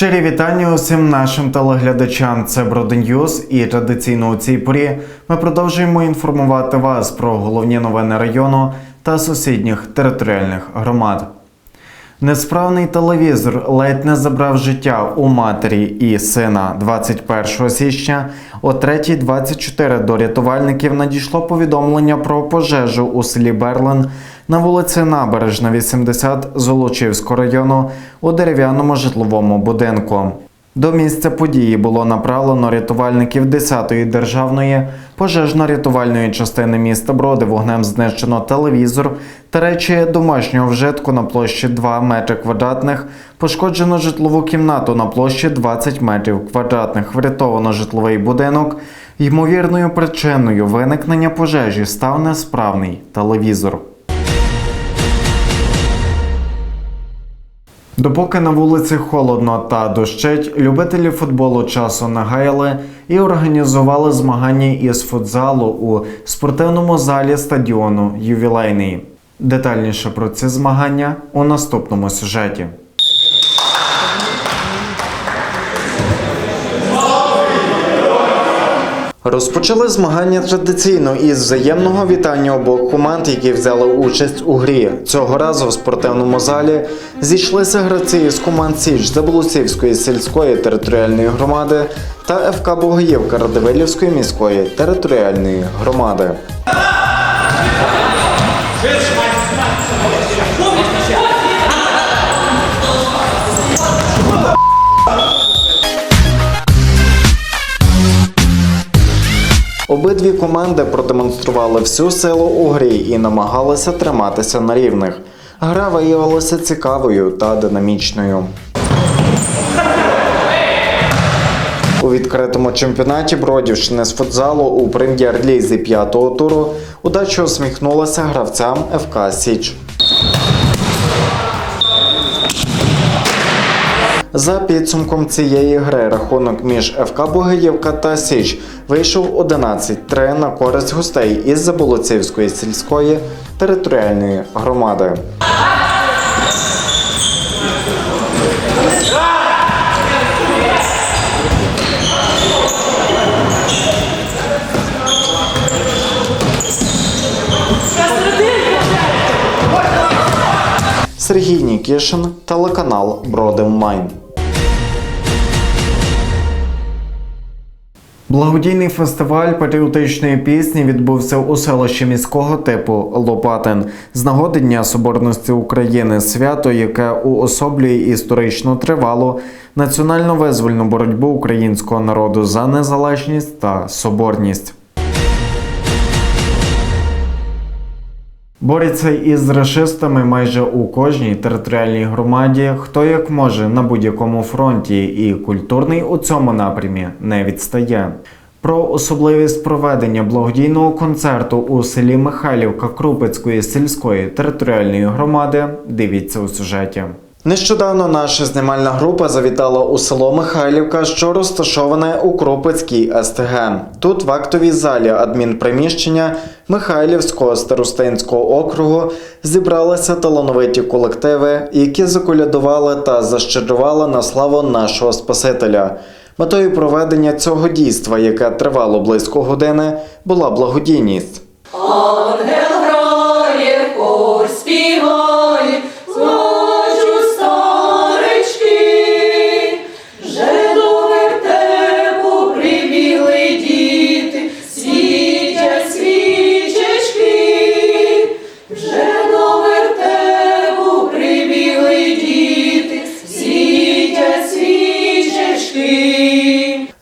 Щирі вітання усім нашим телеглядачам. Це Броденьюз, і традиційно у цій порі ми продовжуємо інформувати вас про головні новини району та сусідніх територіальних громад. Несправний телевізор ледь не забрав життя у матері і сина 21 січня. О 3.24 до рятувальників надійшло повідомлення про пожежу у селі Берлин на вулиці Набережна, 80 Золочівського району у дерев'яному житловому будинку. До місця події було направлено рятувальників 10-ї державної пожежно-рятувальної частини міста Броди. Вогнем знищено телевізор та речі домашнього вжитку на площі 2 метри квадратних. Пошкоджено житлову кімнату на площі 20 метрів квадратних. Врятовано житловий будинок. Ймовірною причиною виникнення пожежі став несправний телевізор. Допоки на вулиці холодно та дощить, любителі футболу часу нагаяли і організували змагання із футзалу у спортивному залі стадіону Ювілейний. Детальніше про ці змагання у наступному сюжеті. Розпочали змагання традиційно із взаємного вітання обох команд, які взяли участь у грі. Цього разу в спортивному залі зійшлися гравці із команд Січ Заблуцівської сільської територіальної громади та ФК Богоївка Радивилівської міської територіальної громади. Обидві команди продемонстрували всю силу у грі і намагалися триматися на рівних. Гра виявилася цікавою та динамічною. У відкритому чемпіонаті Бродівщини з футзалу у прем'єр-лізі п'ятого туру удача усміхнулася гравцям ФК Січ. За підсумком цієї гри рахунок між ФК Богиївка та Січ вийшов 11-3 на користь гостей із Заболоцівської сільської територіальної громади. Сергій Нікішин, телеканал Бродим Майн. Благодійний фестиваль патріотичної пісні відбувся у селищі міського типу Лопатин з нагоди Дня Соборності України, свято, яке уособлює історично тривалу національно-визвольну боротьбу українського народу за незалежність та соборність. Борються із рашистами майже у кожній територіальній громаді, хто як може на будь-якому фронті, і культурний у цьому напрямі не відстає. Про особливість проведення благодійного концерту у селі Михайлівка Крупецької сільської територіальної громади дивіться у сюжеті. Нещодавно наша знімальна група завітала у село Михайлівка, що розташоване у Кропицькій СТГ. Тут в актовій залі адмінприміщення Михайлівського старостинського округу зібралися талановиті колективи, які заколядували та защедрували на славу нашого Спасителя. Метою проведення цього дійства, яке тривало близько години, була благодійність. Ангел грає, хор співає,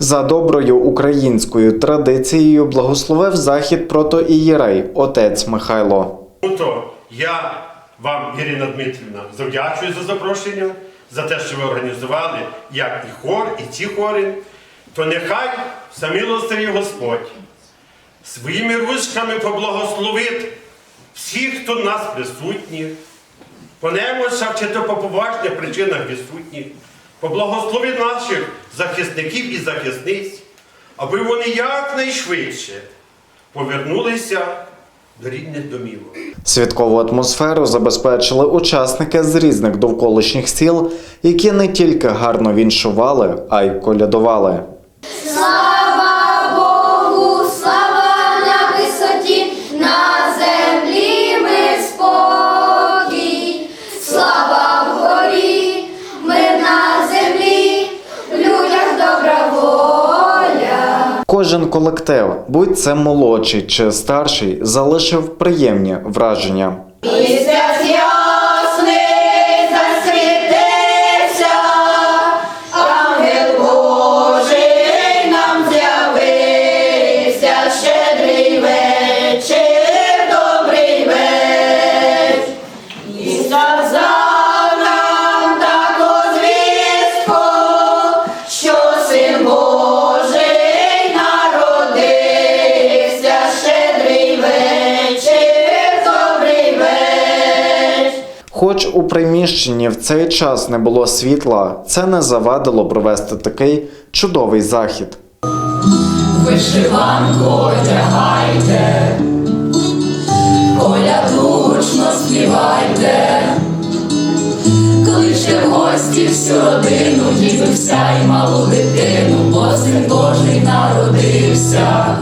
За доброю українською традицією благословив захід протоієрей отець Михайло. Я вам, Ірина Дмитрівна, завдячую за запрошення, за те, що ви організували як і хор, і ці хори. То нехай самілостивий Господь своїми ручками поблагословить всі, хто в нас присутні, по немощах чи то по поважних причинах відсутні, по благослові наших захисників і захисниць, аби вони якнайшвидше повернулися до рідних домівок. Святкову атмосферу забезпечили учасники з різних довколишніх сіл, які не тільки гарно віншували, а й колядували. Слава Кожен колектив, будь це молодший чи старший, залишив приємні враження. Місяць приміщенні в цей час не було світла, це не завадило провести такий чудовий захід. Вишиванку одягайте, колядучно співайте, кличте в гості всю родину, дідуся й малу дитину, бо син Божий народився.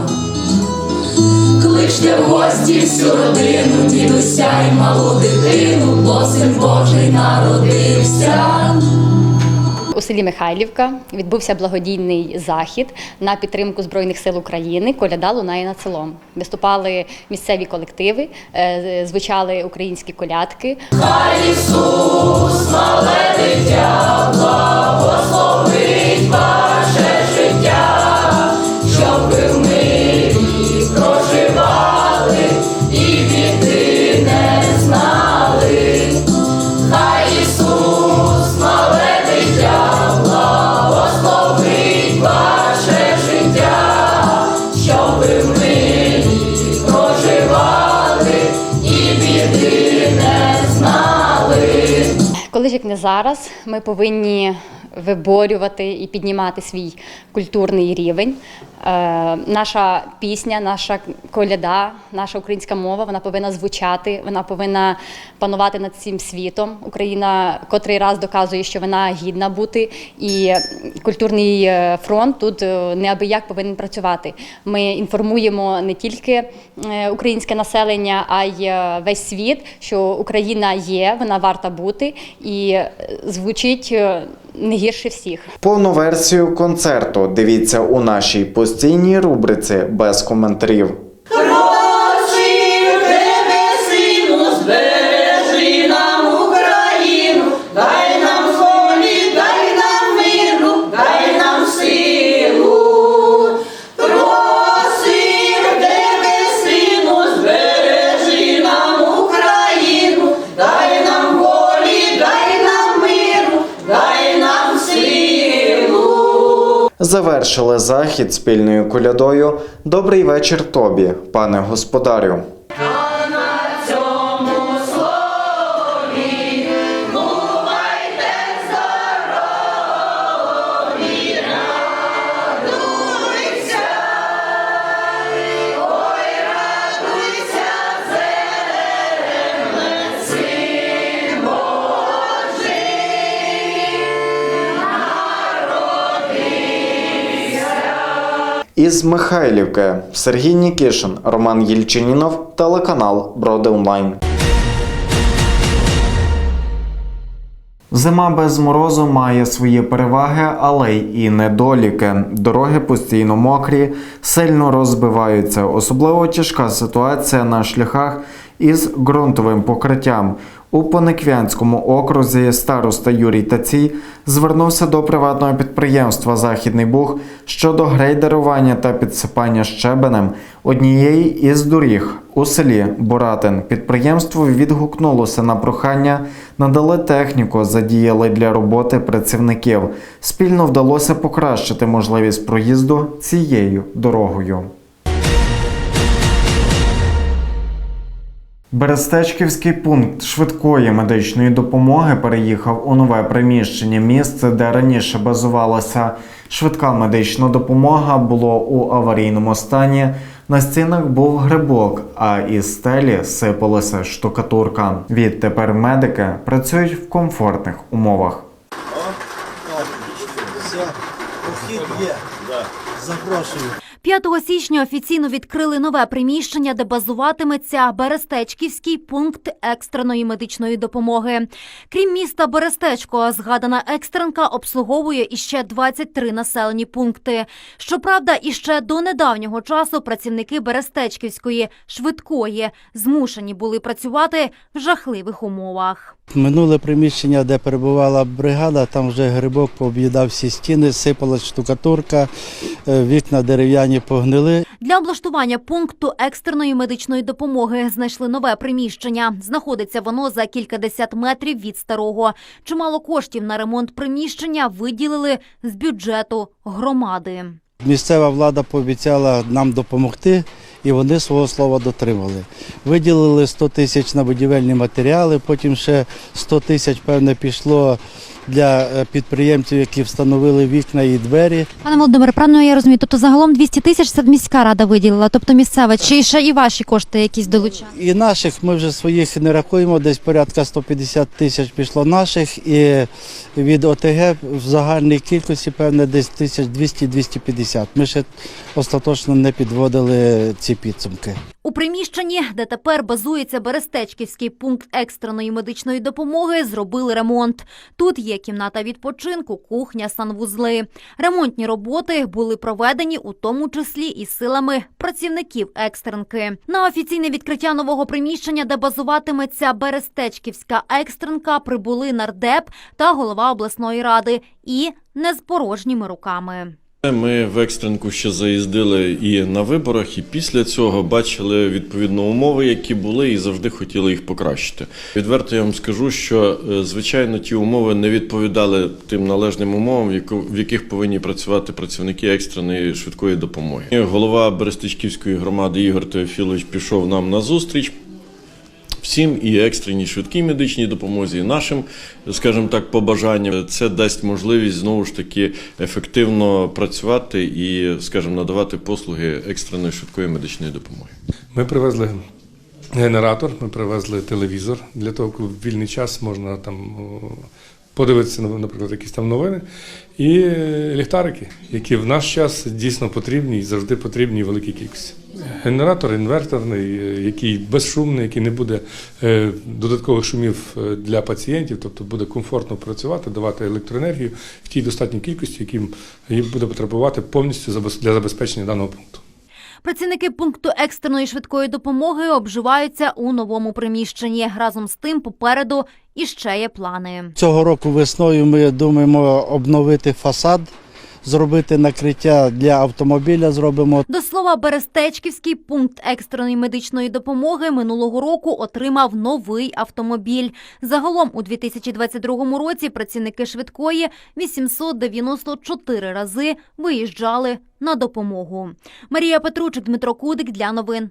Кличте в гості всю родину, дідуся й малу дитину, бо син Божий народився. У селі Михайлівка відбувся благодійний захід на підтримку Збройних сил України. Коляда лунає над селом. Виступали місцеві колективи, е, звучали українські колядки. Хай Ісус, мале дитя, благословить ваше як не зараз, ми повинні виборювати і піднімати свій культурний рівень. Е, наша пісня, наша коляда, наша українська мова вона повинна звучати, вона повинна панувати над цим світом. Україна котрий раз доказує, що вона гідна бути, і культурний е, фронт тут е, неабияк повинен працювати. Ми інформуємо не тільки українське населення, а й весь світ, що Україна є, вона варта бути і звучить не гірше всіх. Повну версію концерту дивіться у нашій постійній рубриці без коментарів. Завершили захід спільною колядою. Добрий вечір тобі, пане господарю. Із Михайлівки Сергій Нікішин, Роман Єльчинінов, телеканал Броди Онлайн. Зима без морозу має свої переваги, але й недоліки. Дороги постійно мокрі, сильно розбиваються. Особливо тяжка ситуація на шляхах із ґрунтовим покриттям. У Пониквянському окрузі староста Юрій Тацій звернувся до приватного підприємства Західний Буг щодо грейдерування та підсипання щебенем однієї із доріг у селі Боратин. Підприємство відгукнулося на прохання, надали техніку, задіяли для роботи працівників. Спільно вдалося покращити можливість проїзду цією дорогою. Берестечківський пункт швидкої медичної допомоги переїхав у нове приміщення місце, де раніше базувалася швидка медична допомога, було у аварійному стані. На стінах був грибок, а із стелі сипалася штукатурка. Відтепер медики працюють в комфортних умовах. Все, вхід є. Запрошую. 5 січня офіційно відкрили нове приміщення, де базуватиметься Берестечківський пункт екстреної медичної допомоги. Крім міста Берестечко, згадана екстренка обслуговує іще 23 населені пункти. Щоправда, іще до недавнього часу працівники Берестечківської швидкої змушені були працювати в жахливих умовах. Минуле приміщення, де перебувала бригада, там вже грибок пооб'їдав всі стіни, сипалась штукатурка, е, вікна дерев'яні погнили. Для облаштування пункту екстреної медичної допомоги знайшли нове приміщення. Знаходиться воно за кількадесят метрів від старого. Чимало коштів на ремонт приміщення виділили з бюджету громади. Місцева влада пообіцяла нам допомогти, і вони свого слова дотримали. Виділили 100 тисяч на будівельні матеріали, потім ще 100 тисяч, певне, пішло для е, підприємців, які встановили вікна і двері. Пане Володимире, правильно я розумію, тобто загалом 200 тисяч це міська рада виділила, тобто місцева, чи ще і ваші кошти якісь долучали? І наших ми вже своїх не рахуємо, десь порядка 150 тисяч пішло наших, і від ОТГ в загальній кількості, певне, десь 1200-250. Ми ще остаточно не підводили ці підсумки. У приміщенні, де тепер базується Берестечківський пункт екстреної медичної допомоги, зробили ремонт. Тут є кімната відпочинку, кухня, санвузли. Ремонтні роботи були проведені у тому числі і силами працівників екстренки. На офіційне відкриття нового приміщення, де базуватиметься Берестечківська екстренка, прибули нардеп та голова обласної ради і не з порожніми руками. Ми в екстренку ще заїздили і на виборах, і після цього бачили відповідно умови, які були, і завжди хотіли їх покращити. Відверто я вам скажу, що е, звичайно ті умови не відповідали тим належним умовам, в яких повинні працювати працівники екстреної швидкої допомоги. Голова Берестичківської громади Ігор Теофілович пішов нам на зустріч. Всім і екстреній швидкій медичній допомозі, і нашим, скажімо так, побажанням. Це дасть можливість знову ж таки ефективно працювати і, скажімо, надавати послуги екстреної швидкої медичної допомоги. Ми привезли генератор, ми привезли телевізор для того, коли в вільний час можна там подивитися, на- наприклад, якісь там новини, і е, ліхтарики, які в наш час дійсно потрібні і завжди потрібні в великій кількості. Генератор інверторний, е, який безшумний, який не буде е, додаткових шумів для пацієнтів, тобто буде комфортно працювати, давати електроенергію в тій достатній кількості, яким їм буде потребувати повністю для забезпечення даного пункту. Працівники пункту екстреної швидкої допомоги обживаються у новому приміщенні. Разом з тим, попереду іще є плани. Цього року весною ми думаємо обновити фасад, зробити накриття для автомобіля. Зробимо До слова, Берестечківський пункт екстреної медичної допомоги минулого року отримав новий автомобіль. Загалом у 2022 році працівники швидкої 894 рази виїжджали на допомогу. Марія Петручик, Дмитро Кудик для новин.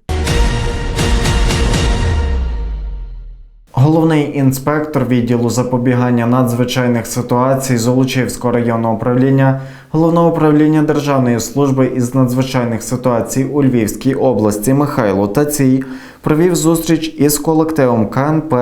Головний інспектор відділу запобігання надзвичайних ситуацій Золочівського районного управління Головного управління Державної служби із надзвичайних ситуацій у Львівській області Михайло Тацій провів зустріч із колективом КНП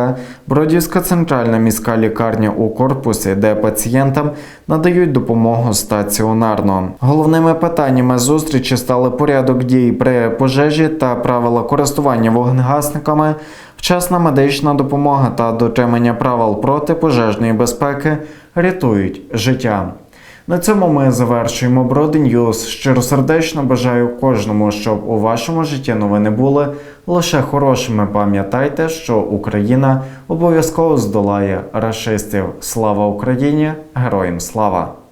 Бродівська центральна міська лікарня у корпусі, де пацієнтам надають допомогу стаціонарно. Головними питаннями зустрічі стали порядок дій при пожежі та правила користування вогнегасниками, вчасна медична допомога та дотримання правил протипожежної безпеки рятують життя. На цьому ми завершуємо Броденьюз. Щиросердечно бажаю кожному, щоб у вашому житті новини були лише хорошими. Пам'ятайте, що Україна обов'язково здолає расистів. Слава Україні! Героям слава!